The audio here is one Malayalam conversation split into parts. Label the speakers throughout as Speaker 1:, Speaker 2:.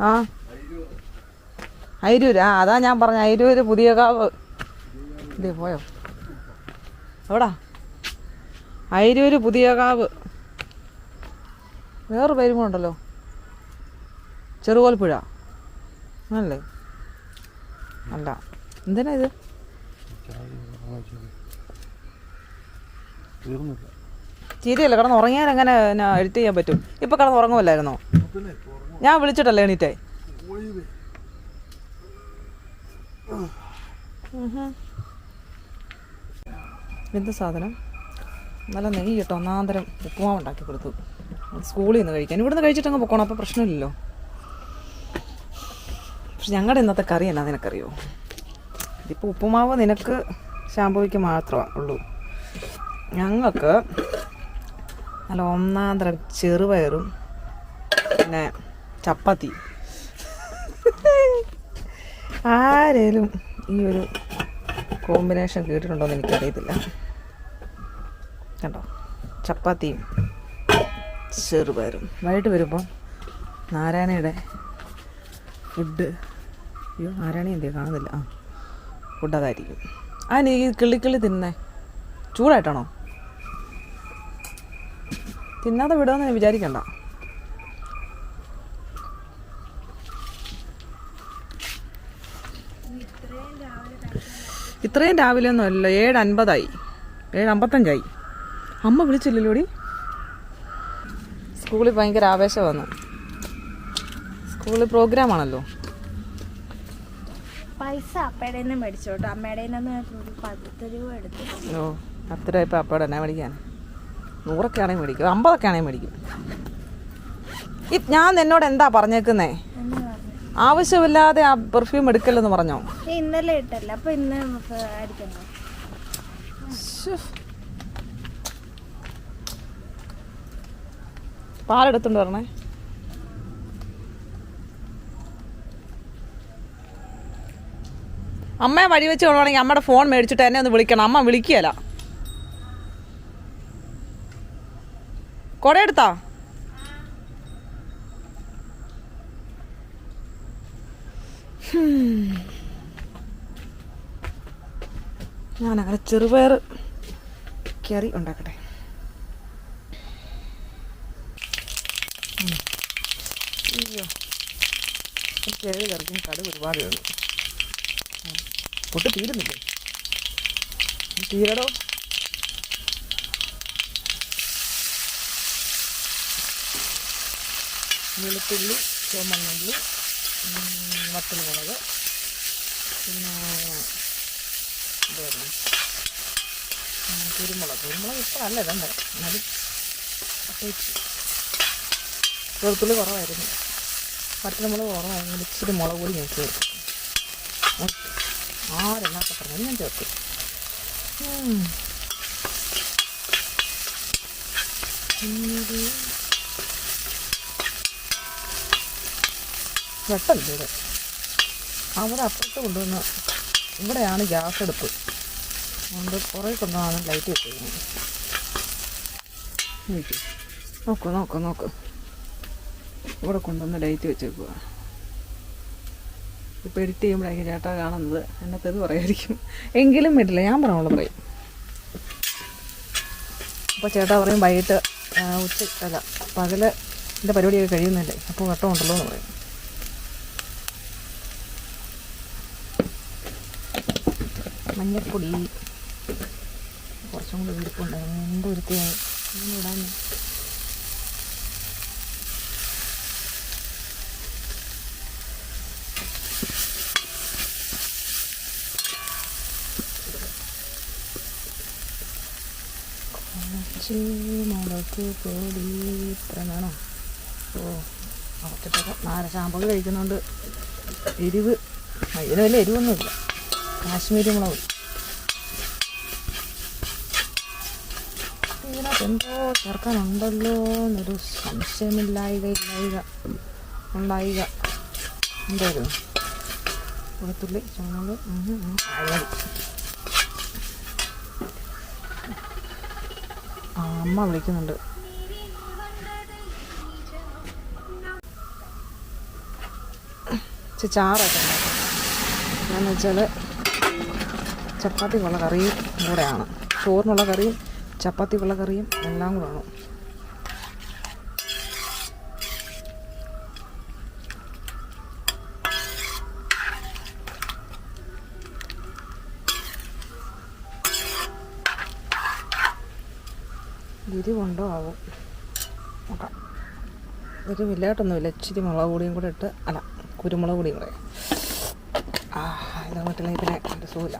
Speaker 1: ആ. അയിരൂര്. ആ അതാ ഞാൻ പറഞ്ഞ അയിരൂര് പുതിയ കാവ്. ഇത് പോയോ. എവിടാ? അയിരൂര് പുതിയ കാവ്. വേറെ പേരും ചെറുകോൽപ്പുഴ. അല്ലേ അല്ല. എന്തിനാ ഇത്?
Speaker 2: തീർന്നില്ല.
Speaker 1: ചീരയല്ല കിടന്ന് ഉറങ്ങിയാൽ എങ്ങനെ എഡിറ്റ് ചെയ്യാൻ പറ്റും? ഇപ്പൊ കിടന്ന് ഉറങ്ങുമല്ലായിരുന്നോ? ഞാൻ വിളിച്ചിട്ടല്ലേ എണീറ്റേ. എന്ത് സാധനം? നല്ല നെയ്യ് കേട്ടോ. ഒന്നാന്തരം ഉപ്പുമാവ് ഉണ്ടാക്കി കൊടുത്തു. സ്കൂളിൽ നിന്ന് കഴിക്കാൻ. ഇവിടുന്ന് കഴിച്ചിട്ടങ്ങ് പൊക്കോണം. അപ്പോൾ പ്രശ്നമില്ലല്ലോ. പക്ഷെ ഞങ്ങളുടെ ഇന്നത്തെ കറി എന്നാ നിനക്കറിയോ? ഇതിപ്പോൾ ഉപ്പുമാവ് നിനക്ക് ശാമ്പൂയ്ക്ക് മാത്രമേ ഉള്ളൂ. ഞങ്ങൾക്ക് നല്ല ഒന്നാം തരം ചെറുപയറും പിന്നെ ചപ്പാത്തി. ആരേലും ഈ ഒരു കോമ്പിനേഷൻ കേട്ടിട്ടുണ്ടോ എന്ന് എനിക്കറിയത്തില്ല. കണ്ടോ? ചപ്പാത്തിയും ചെറുപയറും. വൈകിട്ട് വരുമ്പോൾ നാരായണയുടെ ഫുഡ്. അയ്യോ നാരായണ എന്തേ കാണുന്നില്ല. ആ ഫുഡ് അതായിരിക്കും. അതിന് ഈ കിള്ളിക്കിള്ളി തിന്നേ. ചൂടായിട്ടാണോ? തിന്നാതെ വിടുമെന്ന് വിചാരിക്കണ്ട. ഇത്രയും രാവിലെ ഒന്നും അല്ല ഏഴ് അൻപതായി ഏഴ് അമ്പത്തഞ്ചായി അമ്മ വിളിച്ചില്ലല്ലോടി? സ്കൂളിൽ ഭയങ്കര ആവേശമാണ്. സ്കൂളിൽ പ്രോഗ്രാം ആണല്ലോ
Speaker 3: പൈസ അപ്പയുടെ മേടിച്ചോട്ടോ. അമ്മയുടെ പത്ത് രൂപ എടുത്തു.
Speaker 1: ഓ പത്ത് രൂപ ഇപ്പം അപ്പയുടെ എന്നാ മേടിക്കാൻ. നൂറൊക്കെ ആണെങ്കിൽ മേടിക്കും അമ്പതൊക്കെ ആണെങ്കിൽ മേടിക്കും. ഈ ഞാൻ എന്നോട് എന്താ പറഞ്ഞേക്കുന്നേ? ആവശ്യമില്ലാതെ ആ പെർഫ്യൂം എടുക്കല്ലെന്ന് പറഞ്ഞോ?
Speaker 3: ഇന്നലെ ഇട്ടല്ല അപ്പൊ ഇന്ന്.
Speaker 1: പാലെടുത്തോണ്ട് വരണേ. അമ്മയെ വഴി വെച്ച് കൊണ്ടുപോകണമെങ്കിൽ അമ്മയുടെ ഫോൺ മേടിച്ചിട്ട് എന്നെ ഒന്ന് വിളിക്കണം. അമ്മ വിളിക്കുകയല്ല. കുട എടുത്താ? ഞാൻ അങ്ങനെ ചെറുപയർ കറി ഉണ്ടാക്കട്ടെ. അയ്യോ. ചെറിയ കറിക്കും കടുക് ഒരുപാട് പൊട്ട് തീരുന്നില്ലേ? തീരടോ. വെളുത്തുള്ളി ചുമന്നുള്ളി വത്തൽമുളക് പിന്നെ കുരുമുളക്. കുരുമുളക് ഇപ്പോഴല്ല ഇതണ്ട എന്നാലും. വെളുത്തുള്ളി കുറവായിരുന്നു. പച്ചമുളക് കുറവായിരുന്നു. ഇച്ചിരി മുളക് കൂടി ഞാൻ ചേർക്കും ആരെന്നൊക്കെ പറഞ്ഞു. ഞാൻ ചേർക്കും പിന്നീട് വെട്ടമില്ല ഇവിടെ അവിടെ അപ്പുറത്ത് കൊണ്ടുവന്ന് ഇവിടെയാണ് ഗ്യാസ് അടുപ്പ്. അതുകൊണ്ട് കുറേ കൊണ്ടുവന്നാണ് ലൈറ്റ് വെച്ചിരുന്നത് നോക്കൂ നോക്ക് നോക്ക് ഇവിടെ കൊണ്ടുവന്ന് ലൈറ്റ് വെച്ചേക്കുക ഇപ്പോൾ എഡിറ്റ് ചെയ്യുമ്പോഴായിരിക്കും ചേട്ടാ കാണുന്നത്. എന്നെ തെത് പറയായിരിക്കും. എങ്കിലും വിടില്ല ഞാൻ പറഞ്ഞോളൂ പറയും. അപ്പോൾ ചേട്ടാ പറയും വൈകിട്ട് ഉച്ച അല്ല പകൽ എന്റെ പരിപാടിയൊക്കെ കഴിയുന്നില്ലേ? അപ്പോൾ വട്ടമുണ്ടല്ലോ എന്ന് പറയും. മഞ്ഞൾപ്പൊടി കുറച്ചും കൂടി ഇരിപ്പുണ്ടായിരുന്നു എന്ത് വൃത്തിയായി ഇങ്ങനെ ഇടാൻ. കുറച്ച് മുളക് പൊടി ഇത്ര വേണം. ഓ കുറച്ചിട്ടൊക്കെ നാല് ശാമ്പൊക്കെ കഴിക്കുന്നതുകൊണ്ട് എരിവ്. അതിന് വലിയ എരിവൊന്നുമില്ല. കാശ്മീരി മുളക് ഇതിനകത്ത് എന്തോ ചേർക്കാനുണ്ടല്ലോ എന്നൊരു സംശയമില്ലായിക ഇല്ലായിക ഉണ്ടായിക. എന്തായിരുന്നു? വെളുത്തുള്ളി ചുമന്നുള്ളി അരി. അമ്മ വിളിക്കുന്നുണ്ട്. ചാറൊക്കെ എന്ന് വെച്ചാൽ ചപ്പാത്തിക്കുള്ള കറിയും കൂടെയാണ്. ചോറിനുള്ള കറിയും ചപ്പാത്തിക്കുള്ള കറിയും എല്ലാം കൂടെ ആണ് എരിവുണ്ടോ? ആവും. നോക്കാം. ഒരു വില്ലായിട്ടൊന്നുമില്ല ഇച്ചിരി മുളക് പൊടിയും കൂടെ ഇട്ട് അല്ല കുരുമുളക് പൊടിയും കൂടെ. ആ ഇതാ മറ്റുള്ള എന്റെ സുഖമില്ല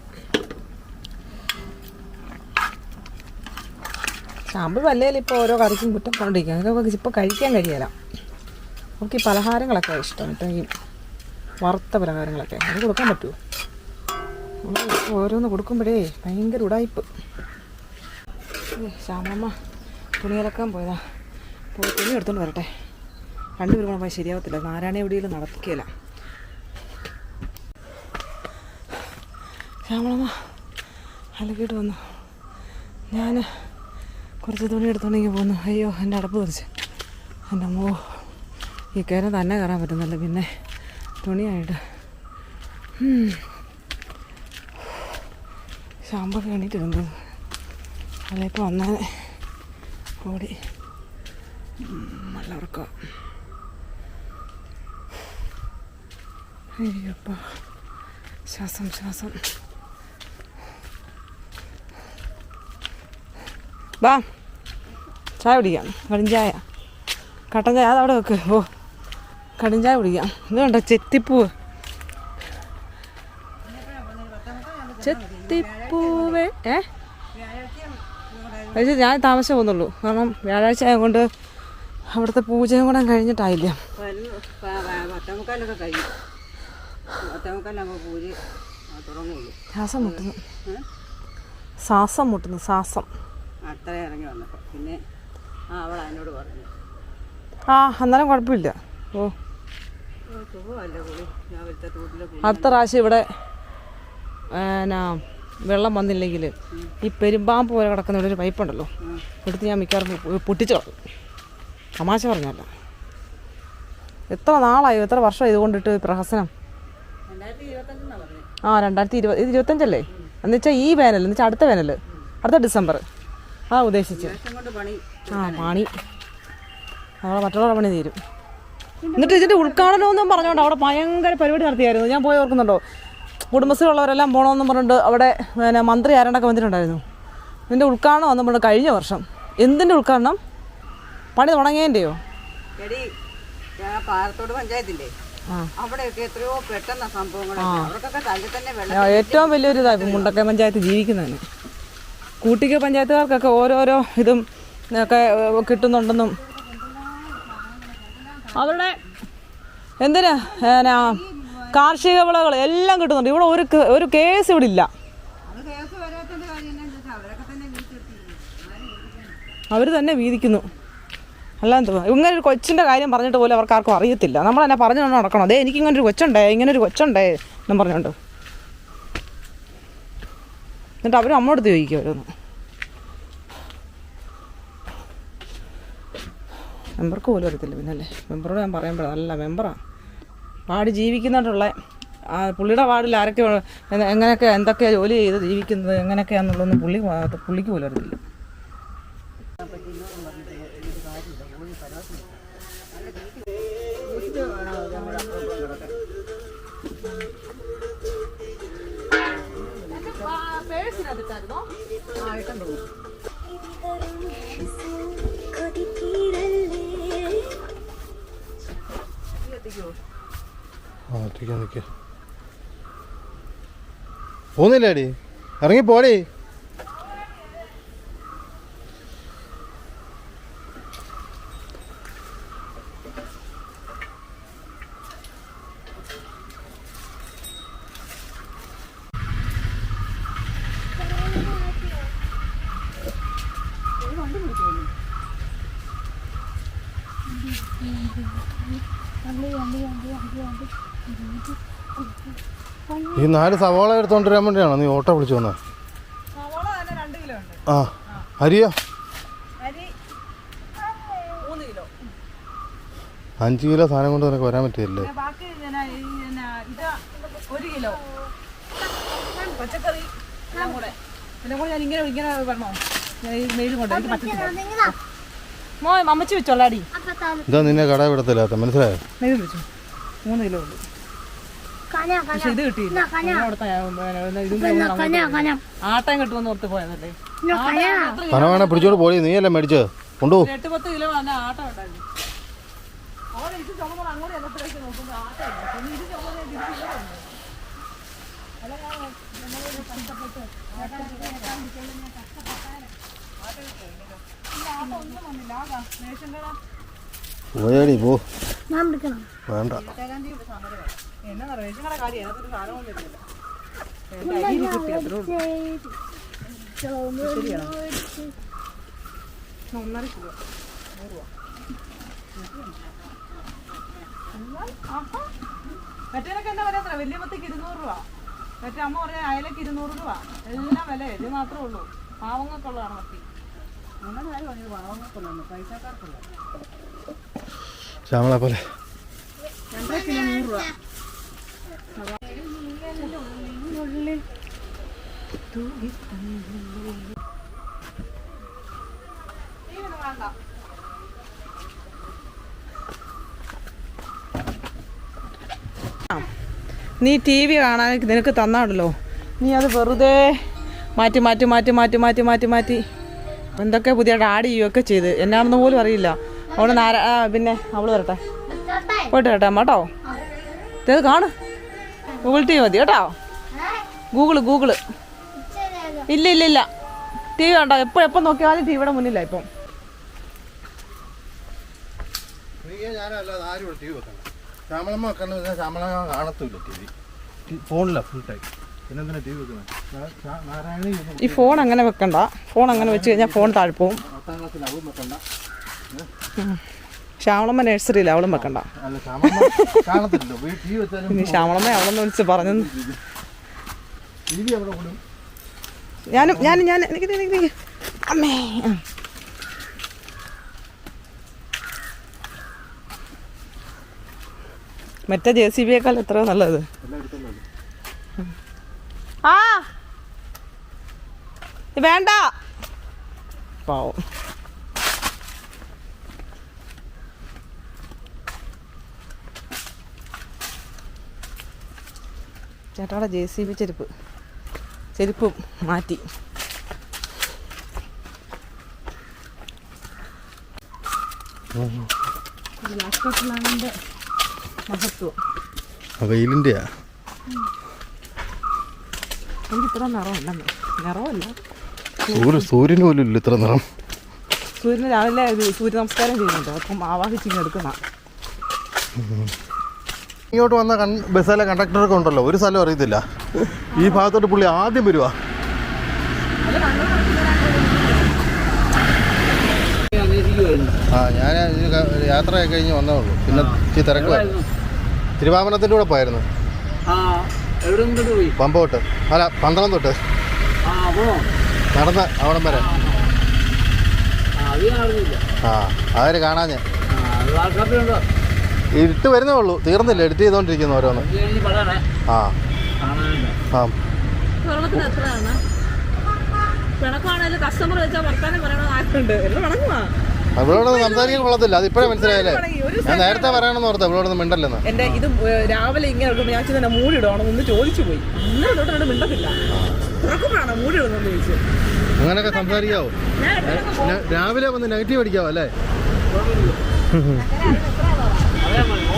Speaker 1: ചാമ്പ് വല്ലയിൽ ഇപ്പോൾ ഓരോ കറിക്കും കുറ്റം കൊണ്ടിരിക്കുക അതൊക്കെ ഇപ്പോൾ കഴിക്കാൻ കഴിയില്ല നമുക്ക് ഈ പലഹാരങ്ങളൊക്കെ ഇഷ്ടം. ഇപ്പം ഈ വറുത്ത പലഹാരങ്ങളൊക്കെ. അത് കൊടുക്കാൻ പറ്റുമോ നമ്മൾ ഓരോന്ന് കൊടുക്കുമ്പോഴേ ഭയങ്കര ഉടായ്പ്. ശ്യാമമ്മ തുണി അലക്കാൻ പോയതാ. പോയി തുണി എടുത്തോണ്ട് വരട്ടെ. രണ്ടുപേരും കൂടെ പോയി ശരിയാവത്തില്ല. നാരായണ എവിടെയെങ്കിലും നടത്തിക്കല ശ്യാമളമ്മ അലക്കിയിട്ട് വന്നു. ഞാൻ കുറച്ച് തുണി എടുത്തുണ്ടെങ്കിൽ പോകുന്നു അയ്യോ എന്റെ അടപ്പ് തുറച്ച് എന്റെ മോ ഈ കയറി തന്നെ കയറാൻ പറ്റുന്നില്ല. പിന്നെ തുണിയായിട്ട്. ശാമ്പൊക്കെ എണീറ്റിരുന്നു അല്ല ഇപ്പോൾ വന്നാൽ ഓടി നല്ല ഉറക്കം. അയ്യപ്പ. ശ്വാസം ശ്വാസം. വാ ചായ കുടിക്കാം. ചായ. കട്ടൻ ചായ അതവിടെ വെക്ക്. ഓ കടിഞ്ചായ കുടിക്കാം. ഇത് കണ്ടോ ചെത്തിപ്പൂവ് ചെത്തിപ്പൂവേ. ഏ? പക്ഷേ ഞാൻ താമസം പോകുന്നുള്ളൂ. കാരണം വ്യാഴാഴ്ച ആയതുകൊണ്ട് അവിടുത്തെ പൂജയും കൂടെ കഴിഞ്ഞിട്ടായില്ല. ശ്വാസം മുട്ടുന്നു. ശ്വാസം മുട്ടുന്നു. ശ്വാസം.
Speaker 2: അത്ര ഇറങ്ങി വന്നപ്പോൾ. പിന്നെ ആ അവൾ അതിനോട് പറഞ്ഞു.
Speaker 1: ആ അന്നേരം കുഴപ്പമില്ല. ഓ.
Speaker 2: "ഓ, സുഖമല്ല കുളി. രാവിലത്തെ തൂട്ടിലെ കുളി.
Speaker 1: അടുത്ത പ്രാവശ്യം ഇവിടെ എന്നാ വെള്ളം വന്നില്ലെങ്കിൽ ഈ പെരുമ്പാമ്പ് പോലെ കിടക്കുന്ന ഇവിടെ ഒരു പൈപ്പുണ്ടല്ലോ എടുത്ത് ഞാൻ മിക്കവാറും പൊട്ടിച്ചു തമാശ പറഞ്ഞല്ല എത്ര നാളായി? എത്ര വർഷം ഇതുകൊണ്ടിട്ട് പ്രഹസനം? ആ രണ്ടായിരത്തി ഇരുപത് ഇത് ഇരുപത്തഞ്ചല്ലേ? എന്നുവെച്ചാൽ ഈ വേനൽ എന്നുവെച്ചാൽ അടുത്ത വേനൽ. അടുത്ത ഡിസംബർ. ആ ഉദ്ദേശിച്ചു. ആ പണി. അവിടെ മറ്റുള്ളവരുടെ പണി തീരും. എന്നിട്ട് ഇതിന്റെ ഉദ്ഘാടനമൊന്നും പറഞ്ഞുകൊണ്ട് അവിടെ ഭയങ്കര പരിപാടി നടത്തിയായിരുന്നു. ഞാൻ പോയി ഓർക്കുന്നുണ്ടോ? കുടുംബശ്രീയുള്ളവരെല്ലാം പോകണമെന്നും പറഞ്ഞിട്ട് അവിടെ പിന്നെ മന്ത്രി ആരാണ്ടൊക്കെ വന്നിട്ടുണ്ടായിരുന്നു. ഇതിന്റെ ഉദ്ഘാടനം വന്നു പറഞ്ഞിട്ട് കഴിഞ്ഞ വർഷം. എന്തിന്റെ ഉദ്ഘാടനം? പണി
Speaker 2: പാറത്തോട് പഞ്ചായത്തില്ലേ?
Speaker 1: ആ, ഏറ്റവും വലിയൊരു ഇതായി മുണ്ടക്കൈ പഞ്ചായത്ത് ജീവിക്കുന്നതിന്. കൂട്ടിക്ക പഞ്ചായത്തുകാർക്കൊക്കെ ഓരോരോ ഇതും ഒക്കെ കിട്ടുന്നുണ്ടെന്നും. അവരുടെ എന്തിനാ? എന്നാ കാർഷിക വിളകൾ എല്ലാം കിട്ടുന്നുണ്ട്. ഇവിടെ ഒരു ഒരു കേസ് ഇവിടെ ഇല്ല. അവർ തന്നെ വീതിക്കുന്നു. തോന്നുന്നു ഇങ്ങനെ ഒരു കൊച്ചിന്റെ കാര്യം പറഞ്ഞിട്ട് പോലും അവർക്ക് ആർക്കും അറിയത്തില്ല. നമ്മൾ തന്നെ പറഞ്ഞു നടക്കണം? അതേ എനിക്ക് കൊച്ചുണ്ടേ ഇങ്ങനൊരു കൊച്ചുണ്ടേ എന്നും പറഞ്ഞുകൊണ്ട്. എന്നിട്ട് അവർ അമ്മോടത്ത് ചോദിക്കും ഓരോന്ന്. മെമ്പർക്ക് പോലും അറിയത്തില്ല പിന്നല്ലേ മെമ്പറോട് ഞാൻ പറയുമ്പോഴാണ് നല്ല മെമ്പറാണ് വാർഡ് ജീവിക്കുന്നതായിട്ടുള്ള ആ പുള്ളിയുടെ വാർഡിൽ ആരൊക്കെ എങ്ങനെയൊക്കെ എന്തൊക്കെയാണ് ജോലി ചെയ്ത് ജീവിക്കുന്നത് എങ്ങനെയൊക്കെയാണെന്നുള്ളതൊന്നും പുള്ളി പുള്ളിക്ക് പോലും അറിയത്തില്ല.
Speaker 4: ആ ഒറ്റയ്ക്ക് നിൽക്കുക പോന്നില്ലേടി ഇറങ്ങി പോടി ഈ നാല് സവാള എടുത്തോണ്ട് വരാൻ വേണ്ടിയാണോ നീ ഓട്ടോ വിളിച്ചു വന്നത് ആ അരിയോ? അഞ്ച് കിലോ സാധനം കൊണ്ട് നിനക്ക് വരാൻ
Speaker 1: പറ്റില്ലേ കിലോ. ഞാൻ ഇങ്ങനെ മോ അമ്മച്ചി വെച്ചോളാടി.
Speaker 4: ഇതാ നിന്നെ കട വിടത്തില്ലാത്ത മനസ്സിലായോ?
Speaker 1: മെയിൽ മൂന്ന് കിലോ ഉള്ളു. കഴിഞ്ഞ് ഇത് പോയി. ആട്ടം കിട്ടുമെന്ന് ഓർത്ത് പോയതല്ലേ? ആട്ടം എത്ര
Speaker 4: പണം വേണേ പിടിച്ചോട് പോയി. നീയല്ലേ മേടിച്ചത്? കൊണ്ടു
Speaker 1: എട്ട് പത്ത് കിലോ ആട്ടം ഉണ്ടായിരുന്നു. ആട്ടം വന്നു.
Speaker 4: പോയാടി പോ. വേണ്ട?
Speaker 1: ഒന്നര കിലോ നൂറ് രൂപ. മറ്റേനൊക്കെ എന്താ പറയാ വലിയ മത്തിക്ക് ഇരുന്നൂറ് രൂപ. മറ്റേ അമ്മ പറയാ അയലക്ക് ഇരുന്നൂറ് രൂപ. എല്ലാം വില. ഇത് മാത്രമേ ഉള്ളൂ. പാവങ്ങൾക്കുള്ളതാണ് മത്തി അങ്ങനെ കാര്യം പറഞ്ഞത് പാവങ്ങൾക്കുള്ളതാണ്. പൈസക്കാർക്കുള്ള
Speaker 4: ശ്യാമളെ പോലെ.
Speaker 1: നീ ടി വി കാണാൻ നിനക്ക് തന്നാണല്ലോ. നീ അത് വെറുതെ മാറ്റി മാറ്റി മാറ്റി മാറ്റി മാറ്റി മാറ്റി മാറ്റി. എന്തൊക്കെ പുതിയ ആഡ് ചെയ്യുകയൊക്കെ ചെയ്ത്. എന്നാണെന്ന് പോലും അറിയില്ല. അവൾ നാര പിന്നെ അവൾ വരട്ടെ. പോയിട്ട് കേട്ടെ അമ്മ കേട്ടോ. ഇത് കാണ്. ഗൂഗിൾ ടി വി മതി കേട്ടോ. ഗൂഗിൾ ഗൂഗിൾ ഇല്ല ഇല്ല ഇല്ല. ടി വി കണ്ടോ എപ്പോൾ എപ്പോൾ നോക്കിയാലും ടി വിയുടെ മുന്നില്ല ഇപ്പം.
Speaker 4: ശ്യാമളമ്മ കാണത്തില്ല ടി വി ഫോണില്ല ഫുൾ ടൈം
Speaker 1: ഈ ഫോൺ അങ്ങനെ വെക്കണ്ട. ഫോൺ അങ്ങനെ വെച്ച് കഴിഞ്ഞാൽ ഫോൺ താഴ്പോവും ശ്യാമളമ്മ നഴ്സറിയില്ല അവളും വെക്കണ്ട. ഇനി ശ്യാമളമ്മ അവളെന്ന് വിളിച്ച് പറഞ്ഞു ഞാനും ഞാനും ഞാൻ എനിക്ക് അമ്മേ. മറ്റേ ജെ സി ബിയേക്കാൾ എത്രയോ നല്ലത്. ആ. വേണ്ട. പാവം. ചേട്ടാടെ ജെ സി ബി ചെരുപ്പ്. ചെരുപ്പ് മാറ്റി.
Speaker 4: വെയിലിന്റെയാ?
Speaker 1: എനിക്ക് ഇത്ര നിറമുണ്ടെന്ന്? നിറമല്ല
Speaker 4: സൂര്യ സൂര്യന് പോലും ഇല്ല ഇത്ര നിറം.
Speaker 1: സൂര്യന് രാവിലെ സൂര്യ നമസ്കാരം ചെയ്യുന്നുണ്ട്. അപ്പം ആവാഹിച്ചിങ്ങനെ എടുക്കുന്ന
Speaker 4: ഇങ്ങോട്ട് വന്ന കൺ ബസ്സിലെ കണ്ടക്ടറൊക്കെ ഉണ്ടല്ലോ ഒരു സ്ഥലം അറിയത്തില്ല. ഈ ഭാഗത്തോട്ട് പുള്ളി ആദ്യം വരുവാ. ആ ഞാൻ യാത്ര കഴിഞ്ഞ് വന്നേ ഉള്ളൂ. പിന്നെ തിരക്ക് തിരക്കുമായിരുന്നു തിരുവാമനത്തിന്റെ കൂടെ പോയായിരുന്നു. പമ്പ തൊട്ട് അല്ല പന്തളം തൊട്ട്. നടന്ന അവിടം വരെ.
Speaker 5: ആ
Speaker 4: അവർ കാണാഞ്ഞ്. ഇട്ട് വരുന്നേ ഉള്ളൂ. തീർന്നില്ല. എഡിറ്റ് ചെയ്തോണ്ടിരിക്കുന്നു ഓരോന്ന്. ആ. ആ. അവളോടൊന്നും സംസാരിക്കാൻ കൊള്ളത്തില്ല. അത് ഇപ്പോഴേ മനസ്സിലായല്ലേ? ഞാൻ നേരത്തെ പറയണമെന്ന് ഓർത്ത് അവളോടൊന്നും മിണ്ടല്ലെന്ന്.
Speaker 1: എന്റെ ഇത് രാവിലെ ഇങ്ങനെ ഞാൻ തന്നെ മൂടി ഇടണം ഒന്ന് ചോദിച്ചു പോയി. ഇന്നലെ തൊട്ട് മിണ്ടത്തില്ല. തുറക്കുമ്പോഴാണോ ചോദിച്ചു
Speaker 4: അങ്ങനെയൊക്കെ സംസാരിക്കാവോ? രാവിലെ വന്ന് നെഗറ്റീവ് അടിക്കാവോ അല്ലേ
Speaker 5: അതേ മതി മോൻ പോയിട്ട് വാ.
Speaker 1: എവിടെ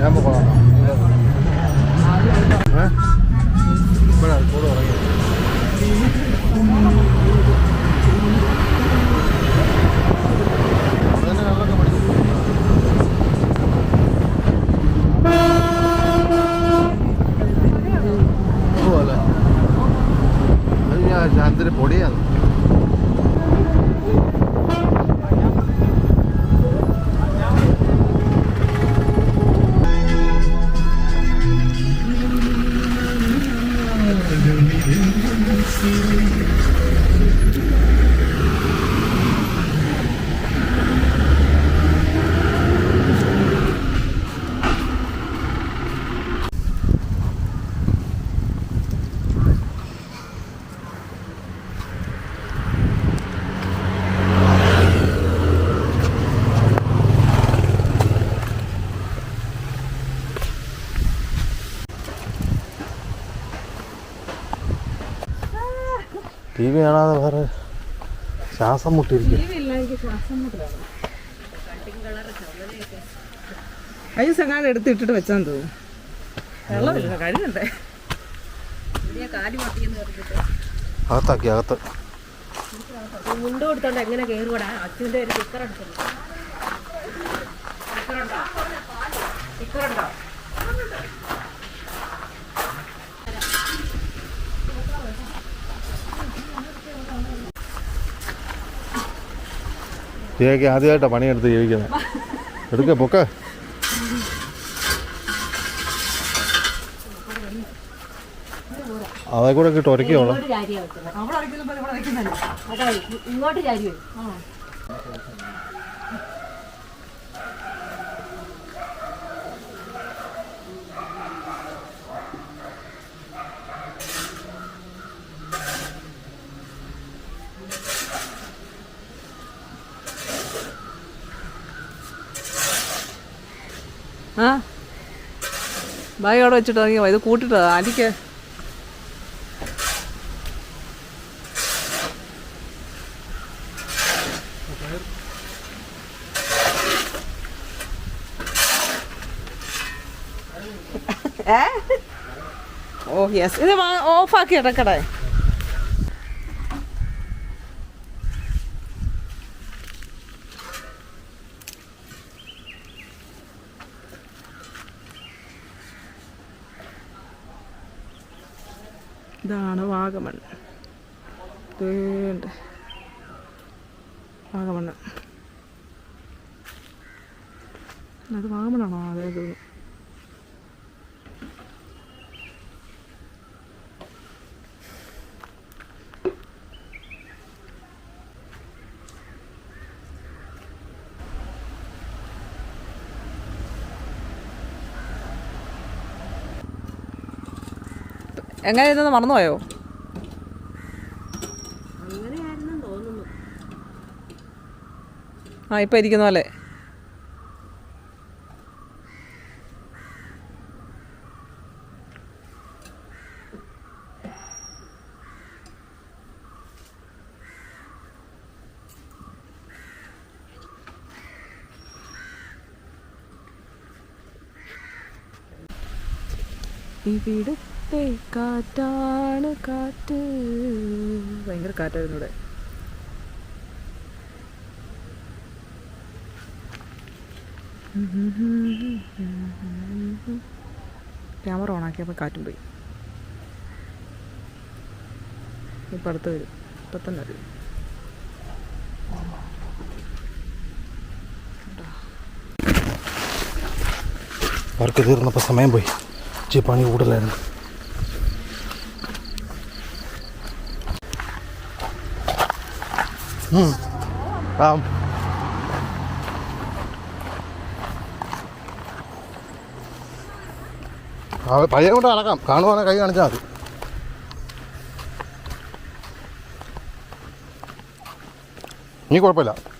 Speaker 4: ഞാൻ പോകാം「なんだかんだ見えるし」ശ്വാസം മുട്ടിയിരിക്കും
Speaker 1: അയ്യോ സങ്ങാട് എടുത്തിട്ടിട്ട് വെച്ചാൻ തോന്നുന്നു. വെള്ളമില്ല
Speaker 4: അകത്താക്കി അകത്ത്.
Speaker 3: മുണ്ട് കൊടുത്തോണ്ട് എങ്ങനെ കയറുകൂടാ അച്ഛന്റെ ഒരു കുക്കർ എടുക്കുന്നു
Speaker 4: ജിയൊക്കെ ആദ്യമായിട്ടാണ് പണിയെടുത്ത് ജീവിക്കുന്നത്. എടുക്ക പൊക്ക. അതേ കൂടെ കിട്ടും ഉരക്കിയോളാം
Speaker 3: ഇങ്ങോട്ട് ചാരിയാ വെക്കുന്നത് അതാ ഇങ്ങോട്ട് ചാരി വരും
Speaker 1: ആ? ബാഗ് അവിടെ വെച്ചിട്ട് ഇറങ്ങി ഇത് കൂട്ടിട്ടോ? അടിക്ക്. ഏ? ഓ യെസ് ഇത് ഓഫാക്കി ഇടക്കടേ. അത് വാമനാണോ അതായത് തോന്നുന്നു എങ്ങനെ ഇതെന്ന് മറന്നുപോയോ ആ ഇപ്പം ഇരിക്കുന്ന പോലെ. ഇവിടുത്തെ കാറ്റാണ് കാറ്റ്. ഭയങ്കര കാറ്റായിരുന്നു ഇവിടെ. ക്യാമറ ഓണാക്കിയപ്പോൾ കാറ്റും പോയി. ഇപ്പം അടുത്ത് വരും. ഇപ്പം തന്നെ വരും.
Speaker 4: വർക്ക് തീർന്നപ്പോൾ സമയം പോയി. ഇച്ചിരി പണി കൂടുതലായിരുന്നു. ആ. പഴയ കൊണ്ട് നടക്കാം കാണുവാണെങ്കിൽ കൈ കാണിച്ചാൽ മതി. നീ കുഴപ്പമില്ല.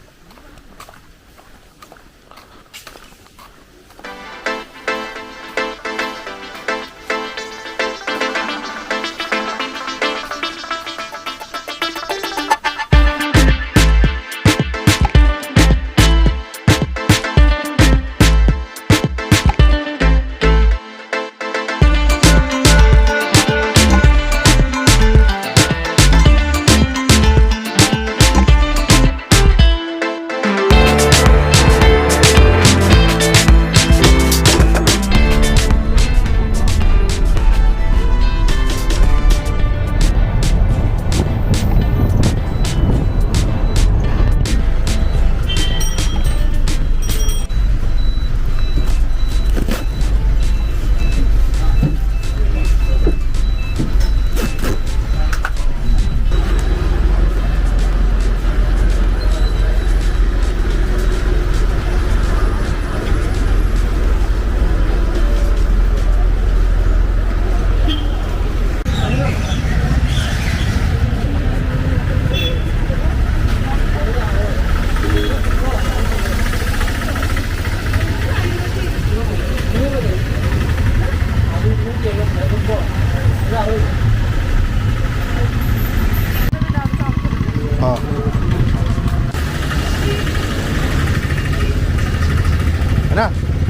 Speaker 4: എന്നാ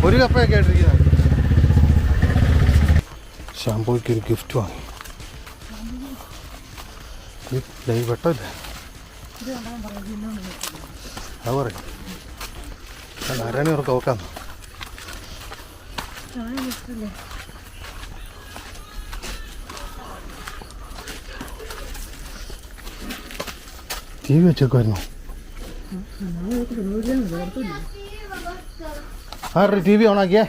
Speaker 4: ഒരു കപ്പയൊക്കെ ആയിട്ടിരിക്കുന്നത് ഷാമ്പോയ്ക്ക് ഒരു ഗിഫ്റ്റ് വാങ്ങി. ഈ ദൈ വെട്ടമില്ലേ അത് പറയും. നാരായണി അവർക്ക് ഓക്കാം ടി വി വെച്ചേക്കുമായിരുന്നു ആരുടെ ടി വി ഓണാക്കിയേ?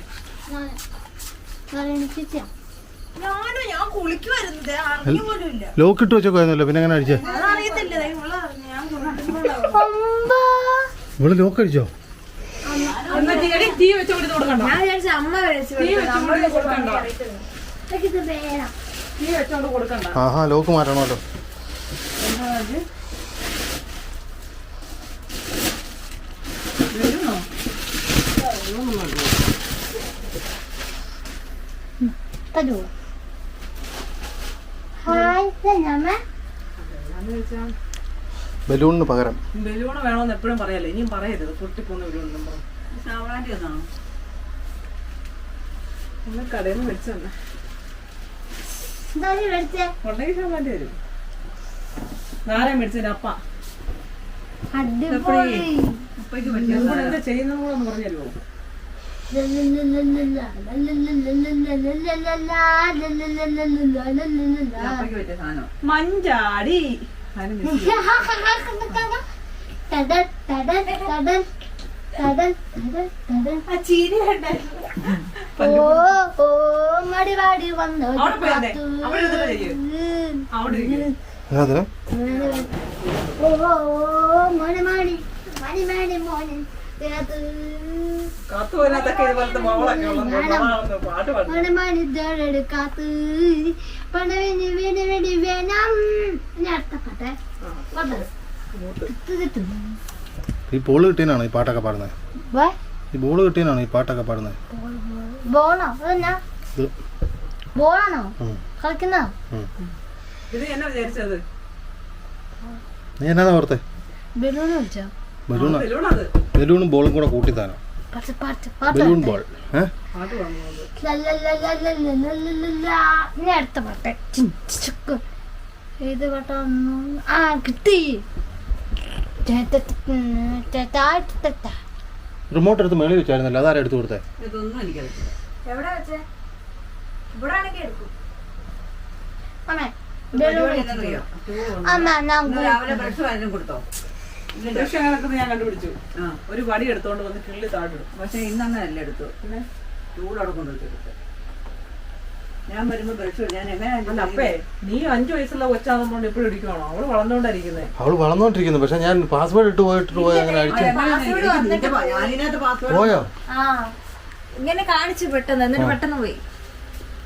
Speaker 4: ലോക്ക് ഇട്ട് വെച്ചേക്കുമായിരുന്നല്ലോ പിന്നെ എങ്ങനെ അടിച്ചേ? ഇവൾ ലോക്ക് അടിച്ചോ?
Speaker 1: ആഹാ ലോക്ക് തീ വെച്ച് കൊടുത്ത് കൊടുക്കണ്ടോ
Speaker 3: ഞാൻ വിചാരിച്ച അമ്മ വിളിച്ചു
Speaker 1: തീ വെച്ച് കൊടുക്കണ്ടോ തീ വെച്ചോണ്ട് കൊടുക്കണ്ട
Speaker 4: ആഹാ ലോക്ക് മാറ്റണമല്ലോ
Speaker 1: വരുന്നോ
Speaker 4: ബലൂണിന് പകരം.
Speaker 1: ബലൂണ് വേണമെന്ന് എപ്പോഴും പറയല്ലേ? ഇനിയും പറയരുത്. പൊട്ടിപ്പോന്ന് ബലൂൺ ഒന്ന് കടയിൽ നിന്ന് തന്നെ. കൊണ്ടേക്ക് ഷാമാന്റെ വരും നാരായण മേടിച്ചതിന്റെ അപ്പ.
Speaker 2: ഉപ്പയ്ക്ക് പറ്റിയ
Speaker 1: ചെയ്യുന്നത് കൂടെ ഒന്ന് പറഞ്ഞു തരുമോ? മഞ്ചാടി. അതിന് miss ചെയ്തു.
Speaker 3: ആ ചിരി കണ്ടേ
Speaker 6: മടിവാടി വന്നു. ഓ മണിമാണി മണിമാണി മോനെ.
Speaker 1: കത്ത് പോയിനകത്തൊക്കെ ഇതുപോലത്തെ മോളൊക്കെ ഉള്ളത് പാട്ട് പാടും
Speaker 6: പണവിന് വീണ് വേണം
Speaker 4: ഈ ബോൾ കിട്ടിയനാണ് ഈ പാട്ടൊക്കെ പാടുന്നത്?
Speaker 6: വേ,
Speaker 4: ഈ ബോൾ കിട്ടിയനാണ് ഈ പാട്ടൊക്കെ പാടുന്നത്?
Speaker 6: ബോളോ ബോളാണോ
Speaker 4: ഉം.
Speaker 6: കളിക്കുന്ന?
Speaker 4: ഉം.
Speaker 1: ഇത് എന്നാ വിചാരിച്ചത്?
Speaker 4: നീ എന്നാ ഓർത്തെ
Speaker 6: ബലൂൺ വിളിച്ചോ
Speaker 4: ബലൂൺ
Speaker 1: ബലൂണത്
Speaker 4: ബലൂണും ബോളും കൂടെ
Speaker 6: പാട്ട് പാട്ട്
Speaker 4: ബലൂൺ ബോൾ
Speaker 6: അടുത്ത പാട്ട്. ഏത് പാട്ടാണെന്ന് ആ കിട്ടി
Speaker 4: റിമോട്ട് എടുത്ത് മേളിൽ വെച്ചായിരുന്നല്ലോ അതാരാ എടുത്തു കൊടുത്തേ
Speaker 6: അമ്മേ ഞാൻ
Speaker 2: കൊടുത്തോ
Speaker 1: പക്ഷെ അങ്ങനൊക്കെ ഞാൻ കണ്ടുപിടിച്ചു.
Speaker 2: ആ
Speaker 1: ഒരു വടി എടുത്തോണ്ട് വന്ന് കിള്ളി താഴ്ത്തിടും.
Speaker 2: പക്ഷെ ഇന്നങ്ങനല്ല എടുത്തു പിന്നെ ചൂടവിടെ കൊണ്ടുവച്ചെടുത്ത് ഞാൻ വരുമ്പോ ബ്രഷ് ഞാൻ എങ്ങനെ
Speaker 1: അപ്പേ നീ അഞ്ചു വയസ്സുള്ള കൊച്ചാകുമ്പോൾ എപ്പോഴും ഇടിക്കുവാണോ? അവൾ വളർന്നോണ്ടായിരിക്കുന്നേ
Speaker 4: അവൾ വളർന്നോണ്ടിരിക്കുന്നു. പക്ഷെ ഞാൻ പാസ്വേഡ് ഇട്ട് പോയിട്ട് പോയി അങ്ങനെ അടിച്ചു.
Speaker 3: ഇങ്ങനെ കാണിച്ചു പെട്ടെന്ന് എന്നിട്ട് പെട്ടെന്ന് പോയി.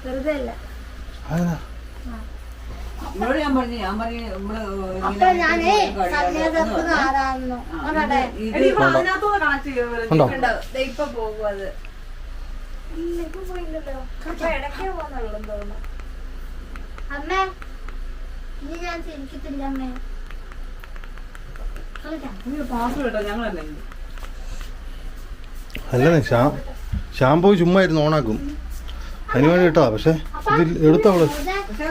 Speaker 3: വെറുതെ അല്ല.
Speaker 2: ഇവിടെ ഞാൻ പറഞ്ഞു ഞാൻ പറഞ്ഞു
Speaker 6: നമ്മൾ
Speaker 1: അമ്മ ഇനി ഞാൻ ചിരിക്കത്തില്ല അമ്മേ.
Speaker 4: അല്ലേ ഷാ ഷാമ്പൂ ചുമ്മാ ഇരുന്ന് ഓണാക്കും. അതിന് വേണ്ടി ഇട്ടാ പക്ഷെ ഇത് എടുത്തവൾ
Speaker 2: പക്ഷെ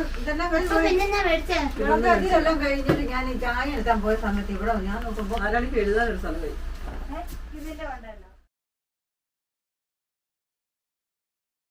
Speaker 2: ഇതെല്ലാം കഴിഞ്ഞ്
Speaker 1: പിന്നെ ഞാൻ
Speaker 2: ചായ എടുക്കാൻ പോയ സമയത്ത് ഇവിടെ ഞാൻ നോക്കുമ്പോ
Speaker 7: എഴുതാൻ ഒരു സ്ഥലം പോയി.
Speaker 6: ഇതിന്റെ